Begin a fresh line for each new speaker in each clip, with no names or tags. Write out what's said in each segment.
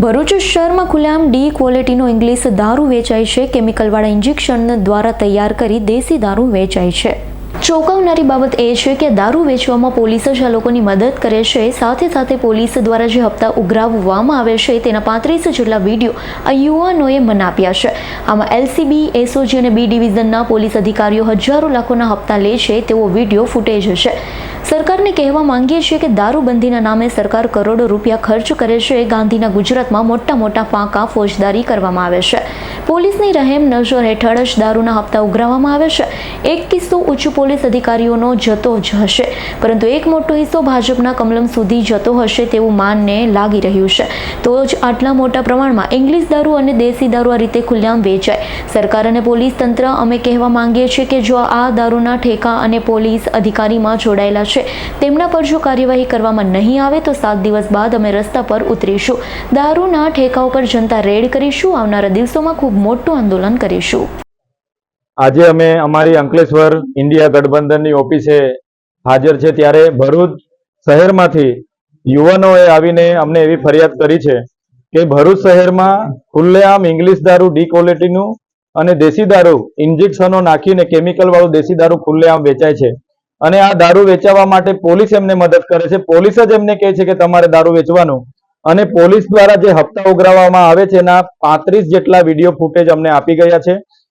ભરૂચ શહેરમાં ખુલ્લેઆમ D ક્વોલિટીનો English દારૂ વેચાય છે. કેમિકલવાળા ઇન્જેક્શન દ્વારા તૈયાર કરી દેશી દારૂ વેચાય છે. ચોંકાવનારી બાબત એ છે કે દારૂ વેચવામાં પોલીસ જ આ લોકોની મદદ કરે છે. સાથે સાથે પોલીસ દ્વારા જે હપ્તા ઉઘરાવવામાં આવે છે તેના પાંત્રીસ જેટલા વીડિયો આ યુવાનોએ મનાપ્યા છે. આમાં એલસીબી, એસઓજી અને બી ડિવિઝનના પોલીસ અધિકારીઓ હજારો લાખોના હપ્તા લે છે તેવો વીડિયો ફૂટેજ છે સરકારને કહેવા માંગીએ છીએ કે દારૂબંધીના નામે સરકાર કરોડો રૂપિયા ખર્ચ કરે છે. ગાંધીના ગુજરાતમાં મોટા મોટા ફાંકા ફોજદારી કરવામાં આવે છે. પોલીસની રહેમ નજર હેઠળ જ દારૂના હપ્તા ઉઘરાવવામાં આવે છે. એક કિસ્સો ઉચ્ચ પોલીસ અધિકારીઓનો જતો જ હશે. પરંતુ એક મોટો હિસ્સો ભાજપના કમલમ સુધી જતો હશે તેવું માનને લાગી રહ્યું છે. તો જ આટલા મોટા પ્રમાણમાં ઇંગ્લિશ દારૂ અને દેશી દારૂ આ રીતે ખુલ્લામ વેચાય. સરકાર અને પોલીસ તંત્ર અમે કહેવા માંગીએ છીએ કે જો આ દારૂના ઠેકા અને પોલીસ અધિકારીમાં જોડાયેલા છે, તેમના પર જો કાર્યવાહી કરવામાં નહીં આવે તો સાત દિવસ બાદ અમે રસ્તા પર ઉતરીશું. દારૂના ઠેકાઓ પર જનતા રેડ કરીશું. આવનારા દિવસોમાં ખૂબ મોટું આંદોલન કરીશું.
આજે અમે અમારી અંકલેશ્વર ઇન્ડિયા ગઠબંધનની ઓફિસે હાજર છે ત્યારે ભરૂચ શહેરમાંથી યુવાનોએ આવીને અમને એવી ફરિયાદ કરી છે કે ભરૂચ શહેરમાં ખુલ્લેઆમ ઇંગ્લિશ દારૂ ડી ક્વોલિટીનું અને દેશી દારૂ ઇન્જેક્શનો નાખીને કેમિકલવાળું દેશી દારૂ ખુલ્લેઆમ વેચાય છે. અને આ દારૂ વેચાવા માટે પોલીસ એમને મદદ કરે છે. પોલીસ જ એમને કહે છે કે તમારે દારૂ વેચવાનું. અને પોલીસ દ્વારા જે હપ્તા ઉઘરાવવામાં આવે છે, એના પાંત્રીસ જેટલા વીડિયો ફૂટેજ અમને આપી ગયા છે.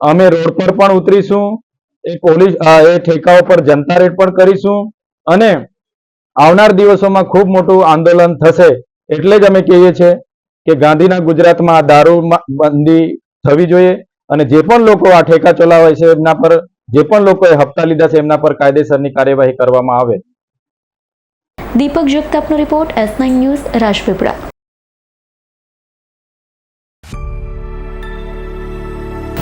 અમે રોડ પર પણ ઉતરીશું, એ પોલીસ એ ઠેકાઓ પર જનતા રેડ પણ કરીશું અને આવનાર દિવસોમાં ખૂબ મોટું આંદોલન થશે એટલે જ અમે કહીએ છીએ કે ગાંધીના ગુજરાતમાં દારૂ બંધી થવી જોઈએ અને જે પણ લોકો આ ઠેકા ચલાવે છે એમના પર, જે પણ લોકોએ હપ્તા લીધા છે એમના પર કાયદેસરની કાર્યવાહી કરવામાં આવે.
Deepak જગતાપનો report S nine news Rajpipla